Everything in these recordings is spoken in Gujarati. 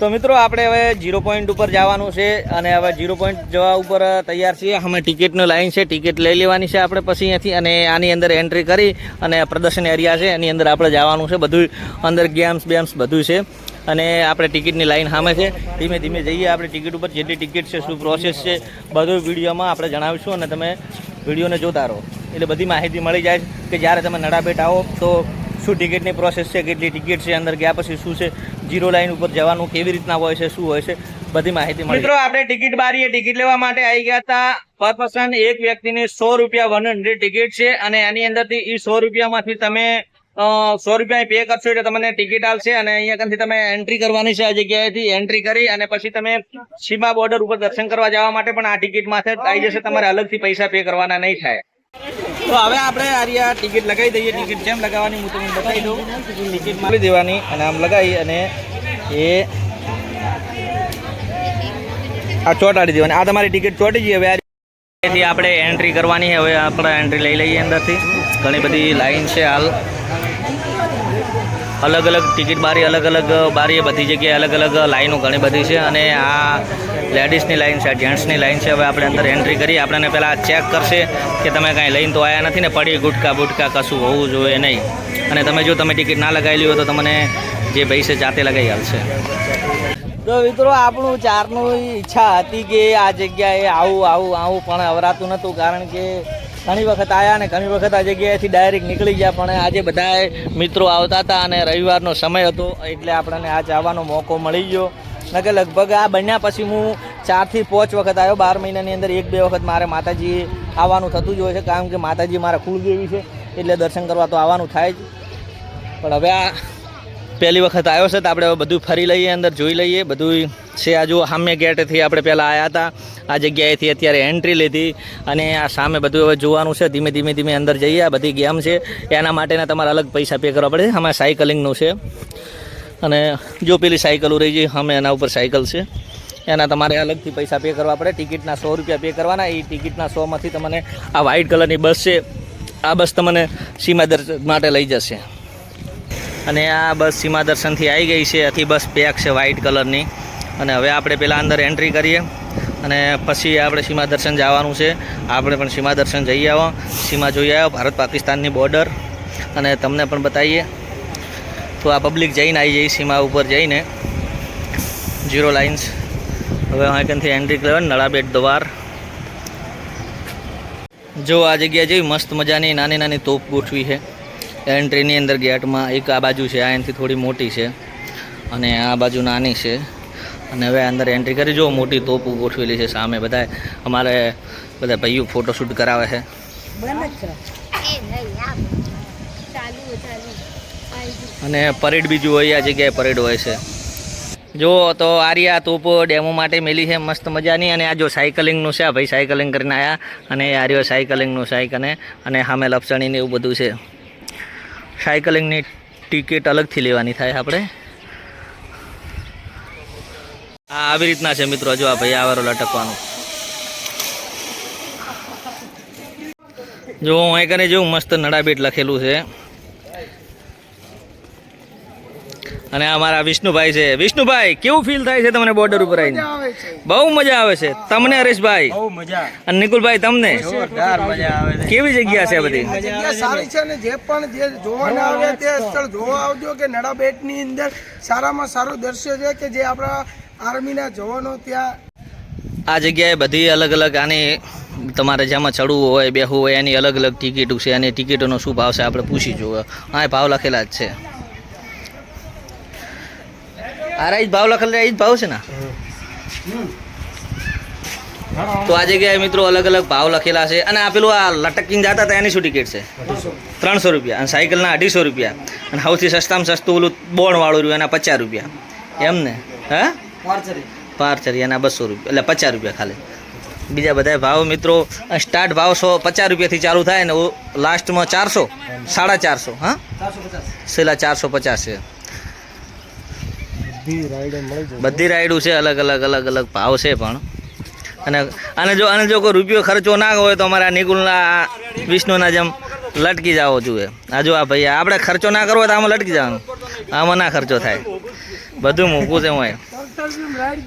તો મિત્રો, આપણે હવે જીરો પોઈન્ટ ઉપર જવાનું છે અને હવે જીરો પોઈન્ટ જવા ઉપર તૈયાર છીએ. અમે ટિકિટની લાઈન છે, ટિકિટ લઈ લેવાની છે આપણે પછી અહીંયાથી અને આની અંદર એન્ટ્રી કરી અને પ્રદર્શન એરિયા છે, એની અંદર આપણે જવાનું છે. બધું અંદર ગેમ્સ બેમ્સ બધું છે. અને આપણે ટિકિટની લાઈન સામે છે. ધીમે ધીમે જઈએ આપણે ટિકિટ ઉપર. જેટલી ટિકિટ છે, શું પ્રોસેસ છે, બધું વિડીયોમાં આપણે જણાવીશું અને તમે વિડીયોને જોતા રહો. એટલે બધી માહિતી મળી જાય કે જ્યારે તમે નડાબેટ આવો, તો શું ટિકિટની પ્રોસેસ છે, કેટલી ટિકિટ છે, અંદર ગયા પછી શું છે જીરો લાઈન ઉપર જવાનું કેવી રીતના હોય છે, શું હોય છે, બધી માહિતી મિત્રો, આપણે ટિકિટ બારીએ. ટિકિટ લેવા માટે આવી ગયા હતા. પર પર્સન એક વ્યક્તિની સો રૂપિયા વન હંડ્રેડ ટિકિટ છે અને એની અંદરથી એ સો રૂપિયામાંથી તમે સો રૂપિયા પે કરશો એટલે તમને ટિકિટ આવશે અને અહીંયા કંથી તમે એન્ટ્રી કરવાની છે આ જગ્યાએથી એન્ટ્રી કરી અને પછી તમે સીમા બોર્ડર ઉપર દર્શન કરવા જવા માટે પણ આ ટિકિટ માથે આવી જશે. તમારે અલગથી પૈસા પે કરવાના નહીં થાય. તો હવે આપણે આર્યા ટિકિટ લગાવી દઈએ. ટિકિટ જેમ લગાવવાની હું તમને બતાવી દઉં. ટિકિટ મારી દેવાની અને આમ લગાવી અને એ આ ચોટાડી દેવાની. આ તમારી ટિકિટ ચોટી ગઈ. હવે આ આપણે એન્ટ્રી કરવાની હવે આપણે એન્ટ્રી લઈ લઈએ અંદરથી. ઘણી બધી લાઈન છે હાલ. અલગ અલગ ટિકિટ બારી, અલગ અલગ બારીએ બધી જગ્યાએ અલગ અલગ લાઈનો ઘણી બધી છે અને આ લેડીઝની લાઈન છે જેન્ટ્સની લાઈન છે. હવે આપણે અંદર એન્ટ્રી કરી, આપણને પહેલાં ચેક કરશે કે તમે કાંઈ લઈને તો આવ્યા નથી ને, પડી ગુટકા બુટકા કશું હોવું જોઈએ નહીં. અને તમે જો તમે ટિકિટ ના લગાવેલી હોય તો તમને જે પૈસે જાતે લગાવી આવશે તો મિત્રો, આપણું ચારનું ઈચ્છા હતી કે આ જગ્યાએ આવું આવું આવું, પણ અવરાતું નહોતું કારણ કે ઘણી વખત આવ્યા ને ઘણી વખત આ જગ્યાએથી ડાયરેક્ટ નીકળી ગયા, પણ આજે બધા મિત્રો આવતા હતા અને રવિવારનો સમય હતો, એટલે આપણને આજે આવવાનો મોકો મળી ગયો. નકે લગભગ આ બન્યા પછી હું ચારથી પાંચ વખત આવ્યો, બાર મહિનાની અંદર એક બે વખત મારે માતાજી આવવાનું થતું જ હોય છે, કારણ કે માતાજી મારા કુળદેવી છે, એટલે દર્શન કરવા તો આવવાનું થાય જ. પણ હવે આ પહેલી વખત આવ્યો છે તો આપણે બધું ફરી લઈએ, અંદર જોઈ લઈએ. બધું છે આ જુઓ, સામે ગેટથી આપણે પહેલાં આવ્યા હતા. આ જગ્યાએથી અત્યારે એન્ટ્રી લીધી અને આ સામે બધું હવે જોવાનું છે. ધીમે ધીમે ધીમે અંદર જઈએ. આ બધી ગેમ છે. એના માટેના તમારે અલગ પૈસા પે કરવા પડે. આમાં સાયકલિંગનું છે. અને જો પેલી સાયકલો રહી જઈ અમે એના ઉપર સાયકલ છે. એના તમારે અલગથી પૈસા પે કરવા પડે. ટિકિટના સો રૂપિયા પે કરવાના. એ ટિકિટના સોમાંથી તમને આ વ્હાઇટ કલરની બસ છે. આ બસ તમને સીમા દર્શન માટે લઈ જશે. અને આ બસ સીમા દર્શનથી આવી ગઈ છે. આથી બસ પેક છે વ્હાઇટ કલરની અને હવે આપણે પહેલાં અંદર એન્ટ્રી કરીએ. અને પછી આપણે સીમા દર્શન જવાનું છે. આપણે પણ સીમા દર્શન જઈ આવો. સીમા જોઈ આવ્યો ભારત પાકિસ્તાનની બોર્ડર અને તમને પણ બતાવીએ. તો આ પબ્લિક જઈને આવી જઈ સીમા ઉપર જઈને. જીરો લાઇન્સ હવે અહીંથી એન્ટ્રી કરવા નળાબેટ દ્વાર. જો આ જગ્યા જેવી મસ્ત મજાની નાની નાની તોપ ગોઠવી છે. એન્ટ્રીની અંદર ગેટમાં એક આ બાજુ છે આ એનાથી થોડી મોટી છે અને આ બાજુ નાની છે. અને હવે અંદર એન્ટ્રી કરી જો મોટી તોપ ગોઠવેલી છે સામે બધા અમારે બધા ભાઈઓ ફોટોશૂટ કરાવે છે. અને પરેડ બીજું હોય આ જગ્યાએ પરેડ હોય છે. જો તો આર્યા તોપ ડેમો માટે મેલી છે મસ્ત મજાની. અને આ જો સાયકલિંગનું છે આ ભાઈ સાયકલિંગ કરીને આવ્યા અને આર્યો સાયકલિંગનું સાયક અને અને સામે લપસણીને એવું બધું છે. સાયકલિંગની ટિકિટ અલગથી લેવાની થાય આપણે. આ આવી રીતના છે મિત્રો, જો આ ભાઈ આવારો લટકવાનું. જો હું અહીં કરીને જેવું મસ્ત નડાબેટ લખેલું છે. અને અમારા વિષ્ણુભાઈ છે. વિષ્ણુભાઈ કેવું ફીલ થાય છે તમને બોર્ડર ઉપર આવીને? બહુ મજા આવે છે. તમને હરેશભાઈ? બહુ મજા. અને નિકુલભાઈ તમને? જોરદાર મજા આવે છે. કેવી જગ્યા છે બધી? જગ્યા સારી છે ને જે પણ જે જોવાના આવે તે સ્થળ જોવા આવજો કે નડાબેટની અંદર સારામાં સારું દ્રશ્ય છે કે જે આપણા આર્મીના જવાનો ત્યાં આ જગ્યાએ બધી અલગ અલગ આની તમારે જેમાં ચડવું હોય બેહવું હોય એની અલગ અલગ ટિકિટો છે. અને ટિકિટોનો શું ભાવ છે આપણે પૂછી જુઓ હા ભાવ લખેલા જ છે. આ જ ભાવ લખેલ એ જ ભાવ છે ને? તો આ જગ્યાએ મિત્રો અલગ અલગ ભાવ લખેલા છે અને આ પેલું આ લટકીને જતા હતા એની શું ટિકિટ છે? ત્રણસો રૂપિયા. અને સાયકલના અઢીસો રૂપિયા. અને સૌથી સસ્તામાં સસ્તું ઓલું બોણવાળું રહ્યું એના પચાસ રૂપિયા. એમ ને? હે? પારચરી. એના બસો રૂપિયા. એટલે પચાસ રૂપિયા ખાલી. બીજા બધા ભાવ મિત્રો સ્ટાર્ટ ભાવ સો પચાસ રૂપિયાથી ચાલુ થાય ને લાસ્ટમાં ચારસો સાડા ચારસો હા? છેલ્લા ચારસો પચાસ છે. બધી રાઈડો છે, અલગ અલગ અલગ અલગ ભાવ છે પણ. અને અને જો અને જો કોઈ રૂપિયો ખર્ચો ના હોય તો અમારા નિકુલના વિષ્ણુના જેમ લટકી જાવો જોઈએ આ જો આ ભાઈ આપણે ખર્ચો ના કરવો તો આમાં લટકી જવાનું. આમાં ના ખર્ચો થાય. બધું મૂકવું છે હું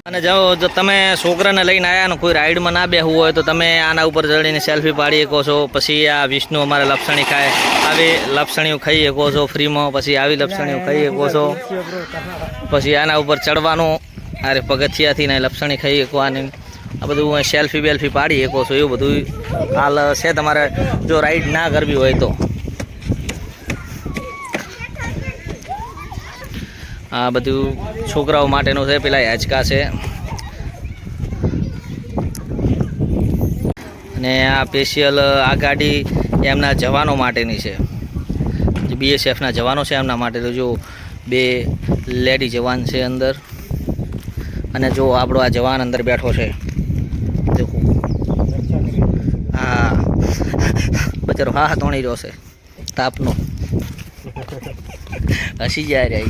અને જો જો તમે છોકરાને લઈને આવ્યા ને કોઈ રાઈડમાં ના બેહવું હોય તો તમે આના ઉપર ચડીને સેલ્ફી પાડી શકો છો પછી આ વિષ્ણુ અમારે લપસણી ખાય આવી લપસણીઓ ખાઈ શકો છો ફ્રીમાં પછી આવી લપસણીઓ ખાઈ શકો છો. પછી આના ઉપર ચડવાનું અરે પગથિયાથી ને લપસણી ખાઈ શકવાની આ બધું સેલ્ફી બેલ્ફી પાડી શકો છો એવું બધું હાલ છે તમારે જો રાઈડ ના કરવી હોય તો. આ બધું છોકરાઓ માટેનું છે, પેલા હેચકા છે. અને આ સ્પેશિયલ, આ ગાડી એમના જવાનો માટેની છે. બીએસએફના જવાનો છે, એમના માટે તો જો બે લેડી જવાન છે અંદર. અને જો આપણો આ જવાન અંદર બેઠો છે. હા. બચારો, હા તોણી રહ્યો છે. તાપનો. હસી જાય રે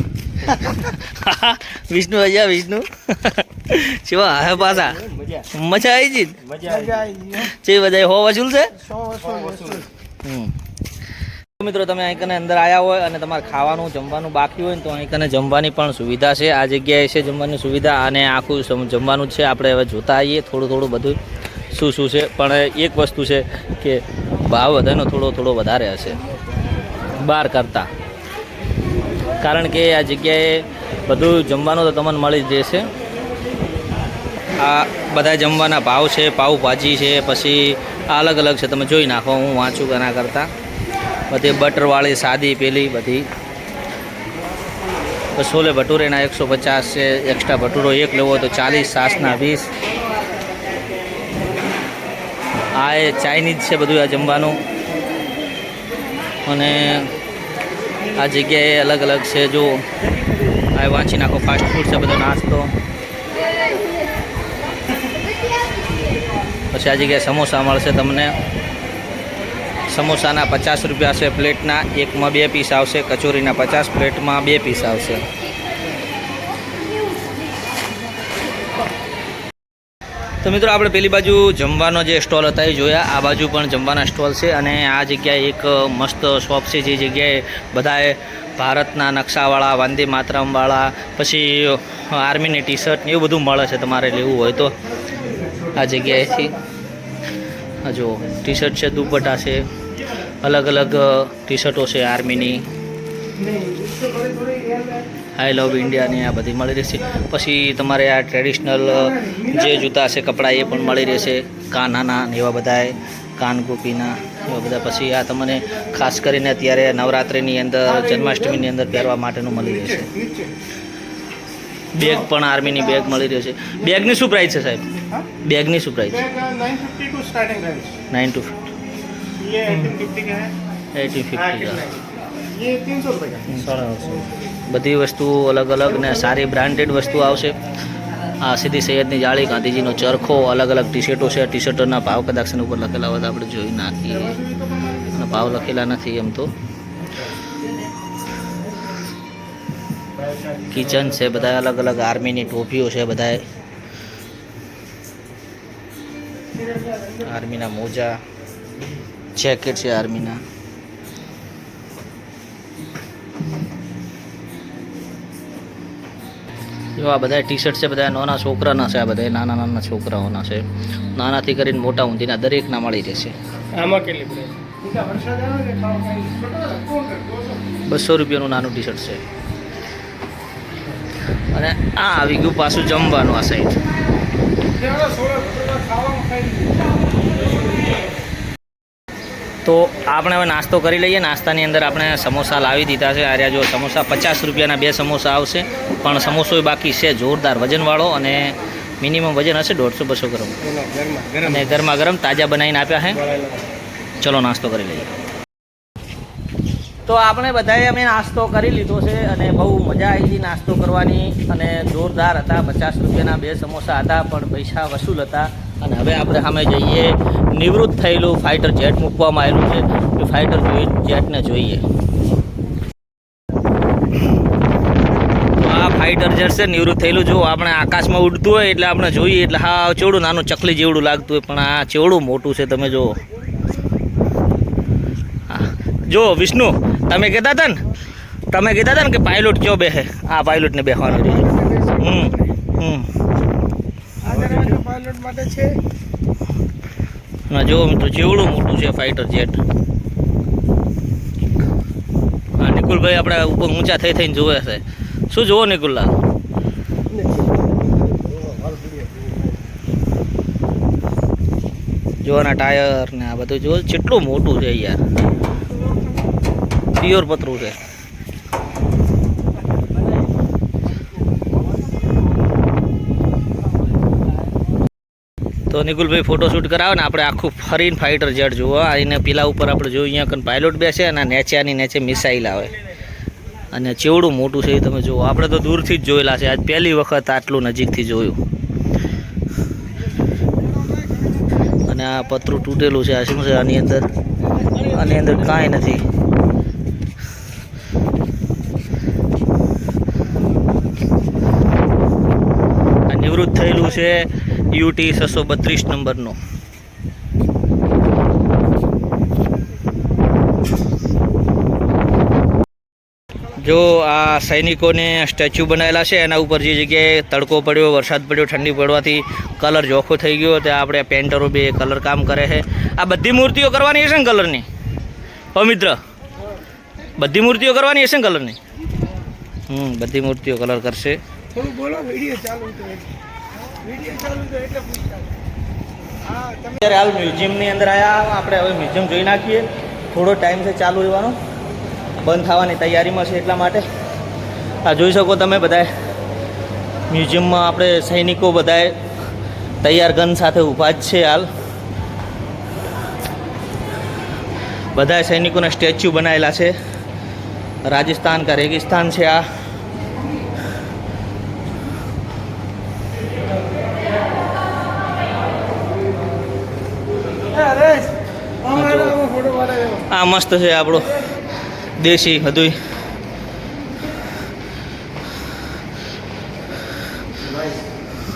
વિષ્ણુ અજા વિષ્ણુ. શિવા હા પાછા. મજા આવી જી મજા ચે બધાય? હો વસૂલ છે. મિત્રો તમે અહીં કને અંદર આવ્યા હોય અને તમારે ખાવાનું જમવાનું બાકી હોય ને તો અહીં કને જમવાની પણ સુવિધા છે. આ જગ્યાએ છે જમવાની સુવિધા અને આખું જમવાનું છે. આપણે હવે જોતા આવીએ થોડું થોડું બધું શું શું છે. પણ એક વસ્તુ છે કે ભાવ બધાનો થોડો થોડો વધારે હશે. બહાર કરતાં. કારણ કે આ જગ્યાએ બધું જમવાનું તો તમને મળી જ રહેશે આ બધા જમવાના ભાવ છે પાઉભાજી છે, પછી અલગ અલગ છે, તમે જોઈ નાખો, હું વાંચું કે ના કરતાં. બધી બટરવાળી, સાદી, પેલી બધી. છોલે ભટુરેના એકસો પચાસ છે એક્સ્ટ્રા ભટુરો એક લેવો તો ચાલીસ, સાસના વીસ. આ એ ચાઇનીઝ છે બધું આ જમવાનું. અને આ જગ્યાએ અલગ અલગ છે, જો આ વાંચી નાખો ફાસ્ટ ફૂડ છે, બધો નાસ્તો. પછી આ જગ્યાએ સમોસા મળશે તમને. સમોસાના પચાસ રૂપિયા છે પ્લેટના, એકમાં બે પીસ આવશે, કચોરીના પચાસ પ્લેટમાં બે પીસ આવશે. તો મિત્રો, આપણે પેલી બાજુ જમવાનો જે સ્ટોલ હતા એ જોયા. આ બાજુ પણ જમવાના સ્ટોલ છે અને આ જગ્યાએ એક મસ્ત શોપ છે જે જગ્યાએ બધાએ ભારતના નકશાવાળા, વંદે માતરમવાળા, પછી આર્મીની ટી શર્ટ એવું બધું મળે છે તમારે લેવું હોય તો. આ જગ્યાએથી જુઓ ટી શર્ટ છે, દુપટ્ટા છે અલગ અલગ ટી શર્ટો છે આર્મીની. આઈ લવ ઇન્ડિયાની આ બધી મળી રહેશે. પછી તમારે આ ટ્રેડિશનલ જે જૂતા છે કપડાં એ પણ મળી રહેશે. કાનાના ને એવા બધાએ કાનગોપીના એવા બધા. પછી આ તમને ખાસ કરીને અત્યારે નવરાત્રિની અંદર જન્માષ્ટમીની અંદર પહેરવા માટેનું મળી રહેશે. બેગ પણ આર્મીની બેગ મળી રહ્યો છે બેગની શું પ્રાઇસ છે સાહેબ? બેગની શું price nine two fifty eighteen fifty સાડા બધી વસ્તુઓ અલગ અલગ ને સારી બ્રાન્ડેડ વસ્તુ આવશે. આ સીધી સૈયદની જાળી, ગાંધીજીનો ચરખો, અલગ અલગ ટી શર્ટો છે. ટી શર્ટોના ભાવ કદાચ ઉપર લખેલા હોય આપણે જોઈ નાખીએ. અને ભાવ લખેલા નથી એમ તો. કિચન છે, બધા અલગ અલગ આર્મીની ટોપીઓ છે બધા આર્મીના મોજા. જેકેટ છે આર્મીના જો આ બધા ટી શર્ટ છે બધા નાના છોકરાના છે આ બધા નાના નાના છોકરાઓના છે. નાનાથી કરીને મોટા ઊંધીના દરેકના મળી જશે આમાં કેટલી બસો રૂપિયાનું નાનું ટી શર્ટ છે. અને આ આવી ગયું પાછું જમવાનું આ સાઈડ તો આપણે હવે નાસ્તો કરી લઈએ. નાસ્તાની અંદર આપણે સમોસા લાવી દીધા છે. આર્યા જો સમોસા પચાસ રૂપિયાના બે સમોસા આવશે. પણ સમોસો બાકી છે જોરદાર વજનવાળો અને મિનિમમ વજન હશે દોઢસો બસો ગ્રામ. અને ગરમા ગરમ તાજા બનાવીને આપ્યા છે ચલો નાસ્તો કરી લઈએ. તો આપણે બધાએ અમે નાસ્તો કરી લીધો છે અને બહુ મજા આવી હતી નાસ્તો કરવાની. અને જોરદાર હતા. પચાસ રૂપિયાના બે સમોસા હતા, પણ પૈસા વસૂલ હતા. અને હવે આપણે સામે જઈએ. નિવૃત્ત થયેલું ફાઇટર જેટ મૂકવામાં આવેલું છે. એ ફાઇટર જેટને જોઈએ. આ ફાઇટર જેટ છે, નિવૃત્ત થયેલું. જો આપણે આકાશમાં ઉડતું હોય એટલે આપણે જોઈએ. એટલે હા, ચેવડું, નાનું ચકલી જેવડું લાગતું હોય, પણ આ ચેવડું મોટું છે, તમે હા. જો વિષ્ણુ, તમે કહેતા હતા ને? તમે કહેતા હતા ને કે પાયલોટ કયો બેહે? આ પાયલોટને બેસવાનું રહ્યું હમ હમ. દરવાજો માટે છે. ના જો મિત્રો જેવડું મોટું છે ફાઇટર જેટ હા નિકુલભાઈ આપણે ઉપર ઊંચા થઈ થઈને જોવે છે. શું જોવો નિકુલલાલ જોવાના ટાયર ને આ બધું જો કેટલું મોટું છે યાર. પ્યોર પતરું છે. તો નિકુલભાઈ ફોટોશૂટ કરાવો ને આપણે આખું ફરીને ફાઇટર જેટ જુઓ. આને પેલા ઉપર આપણે જોયું, અહીંયા કંઈ પાયલોટ બેસે અને નીચે આની નીચે મિસાઇલ આવે. અને ચેવડું મોટું છે એ તમે જુઓ. આપણે તો દૂરથી જ જોયેલા છે. આજ પહેલી વખત આટલું નજીકથી જોયું. અને આ પતરું તૂટેલું છે. આ શું છે? આની અંદર? આની અંદર કાંઈ નથી. નિવૃત્ત થયેલું છે. યુટી છસો બત્રીસ નંબરનો. જો આ સૈનિકોને સ્ટેચ્યુ બનાવેલા છે, એના ઉપર જે જગ્યાએ તડકો પડ્યો, વરસાદ પડ્યો, ઠંડી પડવાથી કલર જોખો થઈ ગયો, ત્યાં આપણે પેન્ટરો બે કલર કામ કરે છે. આ બધી મૂર્તિઓ કરવાની હશે ને કલરની? પમિત્ર બધી મૂર્તિઓ કરવાની હશે ને કલરની? હમ, બધી મૂર્તિઓ કલર કરશે. બોલો ચાલુ અત્યારે હાલ મ્યુઝિયમની અંદર આવ્યા આપણે હવે મ્યુઝિયમ જોઈ નાખીએ. થોડો ટાઈમ છે ચાલુ રહેવાનો. બંધ થવાની તૈયારીમાં છે એટલા માટે. આ જોઈ શકો તમે બધાએ મ્યુઝિયમમાં આપણે સૈનિકો બધાએ તૈયાર ગન સાથે ઊભા જ છે હાલ. બધા સૈનિકોના સ્ટેચ્યુ બનાવેલા છે. રાજસ્થાન કા રેગિસ્તાન છે આ અરે અમારો ફોટો પાડે આ મસ્ત છે આપણો દેશી બધું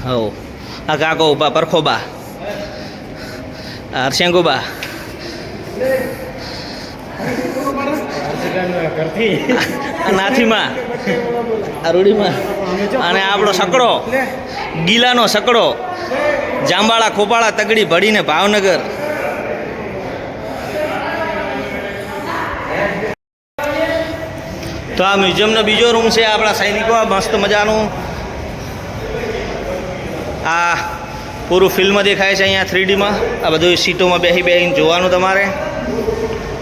હવ આ કાકો ઊભા, પરખોબા. આ હરશેંગુબા નાથીમાં. આ રૂડીમાં. અને આપણો સકડો. ગીલાનો સકડો. જાંબાળા, ખોપાળા, તગડી ભળીને ભાવનગર. તો આ મ્યુઝિયમનો બીજો રૂમ છે, આપણા સૈનિકો મસ્ત મજાનું. આ પૂરું ફિલ્મ દેખાય છે અહીંયા થ્રીડીમાં. આ બધું સીટોમાં બેસી બેસીને જોવાનું તમારે.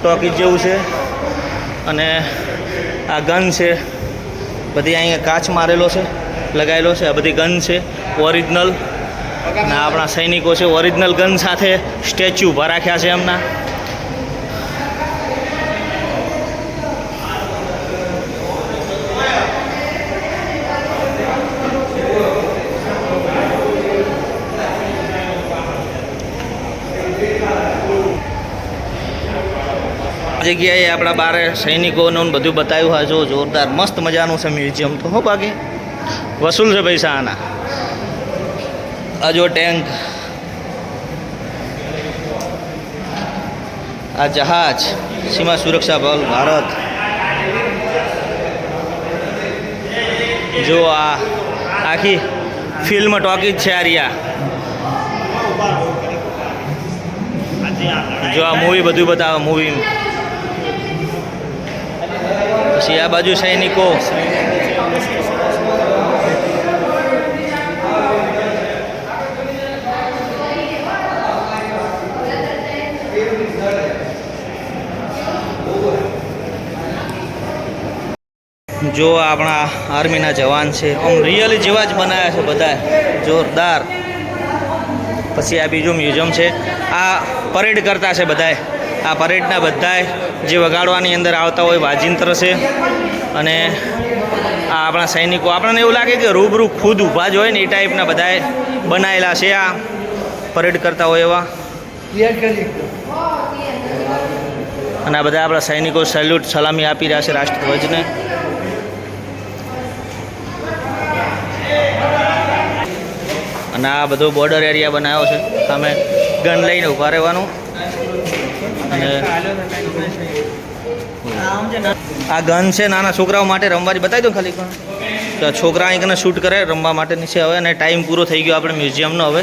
ટોકીજ જેવું છે. અને આ ગન છે. બધી અહીંયા કાચ મારેલો છે લગાવેલો છે. આ બધી ગન છે, ઓરિજિનલ. અને આપણા સૈનિકો છે, ઓરિજિનલ ગન સાથે સ્ટેચ્યુ ઊભા રાખ્યા છે એમના. જગ્યાએ આપણા બારે સૈનિકોનું બધું બતાવ્યું હોય જો જોરદાર મસ્ત મજાનું છે મ્યુઝિયમ તો હો બાકી. વસૂલ છે પૈસા આના આ જો ટેન્ક. આ જહાજ સીમા સુરક્ષા બલ ભારત. જો આ આખી ફિલ્મ ટોકીજ છે આ રિયા જો આ મૂવી બધું બતાવે મૂવી પછી આ બાજુ સૈનિકો. જો આપણા આર્મીના જવાન છે, આમ રિયલી જેવા જ બનાવ્યા છે બધા જોરદાર. પછી આ બીજું મ્યુઝિયમ છે. આ પરેડ કરતા છે બધાએ આ પરેડના બધાએ જે વગાડવાની અંદર આવતા હોય વાજિંત્ર છે. અને આ આપણા સૈનિકો આપણને એવું લાગે કે રૂબરૂ ખુદ ઊભા જ હોય ને એ ટાઈપના બધાએ બનાવેલા છે આ પરેડ કરતા હોય એવા. અને આ બધા આપણા સૈનિકો સેલ્યુટ સલામી આપી રહ્યા છે રાષ્ટ્રધ્વજને. અને આ બધો બોર્ડર એરિયા બનાવ્યો છે. સામે ગન લઈને ઊભા રહેવાનું. અને આ ગન છે નાના છોકરાઓ માટે, રમવાની બતાવી દો ખાલી પણ છોકરા અહીં કને શૂટ કરે, રમવા માટેની છે હવે અને ટાઈમ પૂરો થઈ ગયો આપણે મ્યુઝિયમનો હવે.